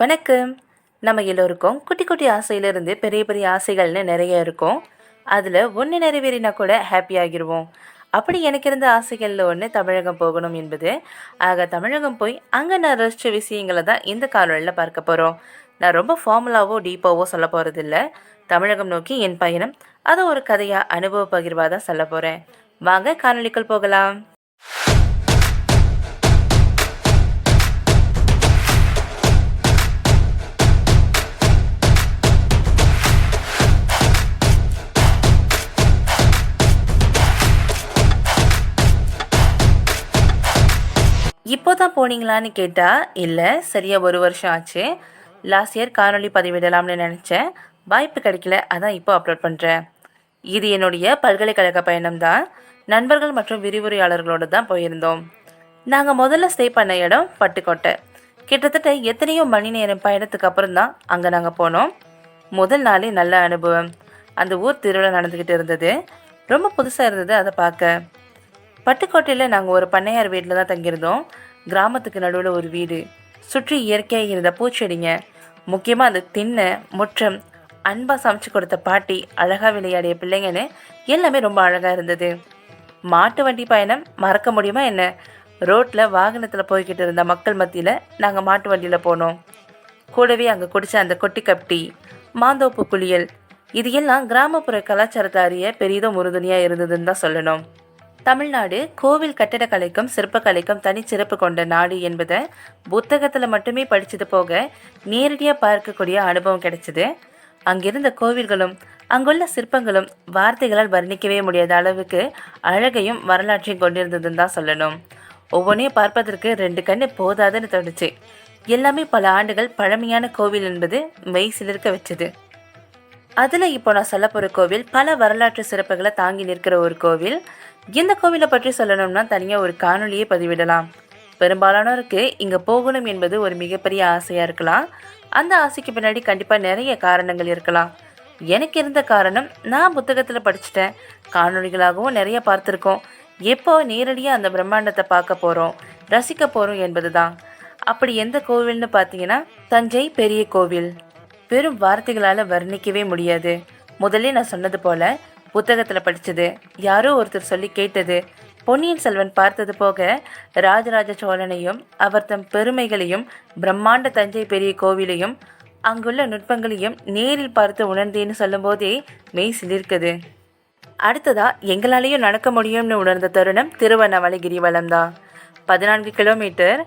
வணக்கம். நம்ம எல்லோருக்கும் குட்டி குட்டி ஆசையிலிருந்து பெரிய பெரிய ஆசைகள்னு நிறைய இருக்கும். அதில் ஒன்று நிறைவேறினா கூட ஹாப்பி ஆகிடுவோம் அப்படி எனக்கு இருந்த ஆசைகளில் ஒன்று தமிழகம் போகணும் என்பது. ஆக தமிழகம் போய் அங்கே நான் ரசித்த விஷயங்களை தான் இந்த காணொலியில் பார்க்க போகிறோம் நான் ரொம்ப ஃபார்முலாவோ டீப்பாவோ சொல்ல போகிறதில்ல தமிழகம் நோக்கி என் பயணம். அதை ஒரு கதையாக அனுபவ பகிர்வாக தான் சொல்ல போகிறேன் வாங்க காணொலிக்குள் போகலாம். இப்போ தான் போனீங்களான்னு கேட்டால் இல்லை சரியாக ஒரு வருஷம் ஆச்சு. லாஸ்ட் இயர் காணொலி பதிவிடலாம்னு நினச்சேன். வாய்ப்பு கிடைக்கல அதான் இப்போ அப்லோட் பண்ணுறேன் இது என்னுடைய பல்கலைக்கழக பயணம் தான் நண்பர்கள் மற்றும் விரிவுரையாளர்களோடு தான் போயிருந்தோம். நாங்கள் முதல்ல ஸ்டே பண்ண இடம் பட்டுக்கோட்டை. கிட்டத்தட்ட எத்தனையோ மணி நேரம் பயணத்துக்கு அப்புறம் தான் அங்கே நாங்கள் போனோம். முதல் நாளே நல்ல அனுபவம். அந்த ஊர் திருவிழா நடந்துக்கிட்டு இருந்தது. ரொம்ப புதுசாக இருந்தது அதை பார்க்க. பட்டுக்கோட்டையில் நாங்கள் ஒரு பண்ணையார் வீட்டில் தான் தங்கியிருந்தோம். கிராமத்துக்கு நடுவில் ஒரு வீடு. சுற்றி இயற்கையாக இருந்த பூச்செடிங்க. முக்கியமாக அந்த திண்ணை முற்றம் அன்பாக சமைச்சு கொடுத்த பாட்டி அழகாக விளையாடிய பிள்ளைங்கன்னு எல்லாமே ரொம்ப அழகாக இருந்தது. மாட்டு வண்டி பயணம் மறக்க முடியுமா என்ன? ரோட்டில் வாகனத்தில் போய்கிட்டு இருந்த மக்கள் மத்தியில் நாங்கள் மாட்டு வண்டியில் போனோம். கூடவே அங்கே குடித்த அந்த கொட்டி கப்டி மாந்தோப்பு குளியல் இது எல்லாம் கிராமப்புற கலாச்சாரத்தை அறிய பெரிதும் உறுதுணையாக இருந்ததுன்னு தான் சொல்லணும். தமிழ்நாடு கோவில் கட்டிடக்கலைக்கும் சிற்பக்கலைக்கும் தனிச்சிறப்பு கொண்ட நாடு என்பதை புத்தகத்தில் மட்டுமே படித்தது போக நேரடியாக பார்க்கக்கூடிய அனுபவம் கிடைச்சிது. அங்கிருந்த கோவில்களும் அங்குள்ள சிற்பங்களும் வார்த்தைகளால் வர்ணிக்கவே முடியாத அளவுக்கு அழகையும் வரலாற்றையும் கொண்டிருந்ததுன்னு தான் சொல்லணும். ஒவ்வொன்றையும் பார்ப்பதற்கு ரெண்டு கண்ணு போதாதுன்னு தோணுச்சு. எல்லாமே பல ஆண்டுகள் பழமையான கோவில் என்பது மெய் சிலிர்க்க வச்சது. அதில் இப்போ நான் சொல்ல போகிற கோவில் பல வரலாற்று சிறப்புகளை தாங்கி நிற்கிற ஒரு கோவில். இந்த கோவிலை பற்றி சொல்லணும்னா தனியாக ஒரு காணொலியை பதிவிடலாம். பெரும்பாலானோருக்கு இங்கே போகணும் என்பது ஒரு மிகப்பெரிய ஆசையாக இருக்கலாம். அந்த ஆசைக்கு பின்னாடி கண்டிப்பாக நிறைய காரணங்கள் இருக்கலாம். எனக்கு இருந்த காரணம் நான் புத்தகத்தில் படிச்சுட்டேன். காணொலிகளாகவும் நிறைய பார்த்துருக்கோம். எப்போ நேரடியாக அந்த பிரம்மாண்டத்தை பார்க்க போகிறோம் ரசிக்க போகிறோம் என்பது தான் அப்படி எந்த கோவில்னு பார்த்தீங்கன்னா தஞ்சை பெரிய கோவில். வெறும் வார்த்தைகளால் வர்ணிக்கவே முடியாது. முதல்ல நான் சொன்னது போல் புத்தகத்தில் படித்தது யாரோ ஒருத்தர் சொல்லி கேட்டது. பொன்னியின் செல்வன் பார்த்தது போக ராஜராஜ சோழனையும் அவர் தம் பெருமைகளையும் பிரம்மாண்ட தஞ்சை பெரிய கோவிலையும் அங்குள்ள நுட்பங்களையும் நேரில் பார்த்து உணர்ந்தேன்னு சொல்லும்போதே மெய் சிலிர்க்குது. அடுத்ததா எங்களாலேயும் நடக்க முடியும்னு உணர்ந்த தருணம் திருவண்ணாமலை கிரிவலம் தான் பதினான்கு கிலோமீட்டர்.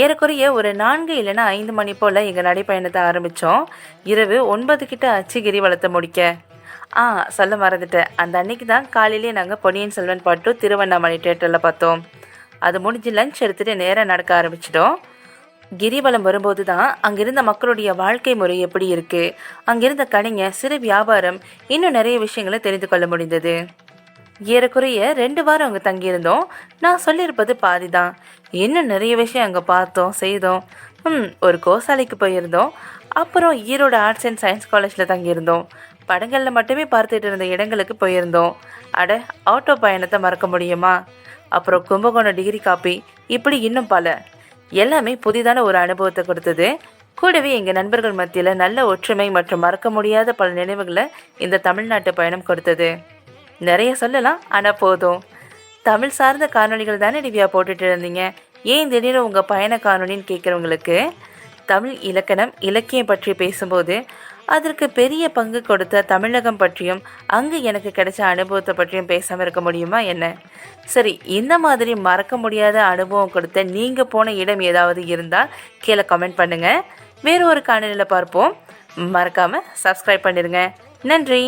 ஏறக்குறைய ஒரு நான்கு இல்லைன்னா ஐந்து மணி போல் எங்கள் நடைப்பயணத்தை ஆரம்பித்தோம் இரவு ஒன்பது கிட்ட அச்சு கிரிவலத்தை முடிக்க. ஆ சொல்ல மறந்துட்டேன். அந்த அன்னைக்கு தான் காலையிலேயே நாங்கள் பொன்னியின் செல்வன் பாட்டு திருவண்ணாமலை தேட்டரில் பார்த்தோம். அது முடிஞ்சு லஞ்ச் எடுத்துகிட்டு நேராக நடக்க ஆரம்பிச்சிட்டோம். கிரிவலம் வரும்போது தான் அங்கிருந்த மக்களுடைய வாழ்க்கை முறை எப்படி இருக்குது அங்கிருந்த கடைங்க சிறு வியாபாரம் இன்னும் நிறைய விஷயங்களை தெரிந்து கொள்ள முடிந்தது. ஏறக்குறைய ரெண்டு வாரம் அங்கே தங்கியிருந்தோம். நான் சொல்லியிருப்பது பாதி தான். இன்னும் நிறைய விஷயம் அங்கே பார்த்தோம் செய்தோம். ம் ஒரு கோசாலைக்கு போயிருந்தோம். அப்புறம் ஈரோடு ஆர்ட்ஸ் அண்ட் சயின்ஸ் காலேஜில் தங்கியிருந்தோம். படங்களில் மட்டுமே பார்த்துட்டு இருந்த இடங்களுக்கு போயிருந்தோம். அட ஆட்டோ பயணத்தை மறக்க முடியுமா? அப்புறம் கும்பகோணம் டிகிரி காப்பி இப்படி இன்னும் பல. எல்லாமே புதிதான ஒரு அனுபவத்தை கொடுத்தது. கூடவே எங்கள் நண்பர்கள் மத்தியில் நல்ல ஒற்றுமை மற்றும் மறக்க முடியாத பல நினைவுகளை இந்த தமிழ்நாட்டு பயணம் கொடுத்தது. நிறைய சொல்லலாம் ஆனால் போதும். தமிழ் சார்ந்த காணொலிகள் தானே டிவியா போட்டுட்டு இருந்தீங்க? ஏன் திடீர்னு உங்கள் பயண காணொலின்னு கேட்குறவங்களுக்கு தமிழ் இலக்கணம் இலக்கியம் பற்றி பேசும்போது அதற்கு பெரிய பங்கு கொடுத்த தமிழகம் பற்றியும் அங்கு எனக்கு கிடைச்ச அனுபவத்தை பற்றியும் பேசாமல் இருக்க முடியுமா என்ன? சரி இந்த மாதிரி மறக்க முடியாத அனுபவம் கொடுத்த நீங்கள் போன இடம் ஏதாவது இருந்தால் கீழே கமெண்ட் பண்ணுங்கள் வேறு ஒரு காணொலியில் பார்ப்போம். மறக்காமல் சப்ஸ்கிரைப் பண்ணிடுங்க. நன்றி.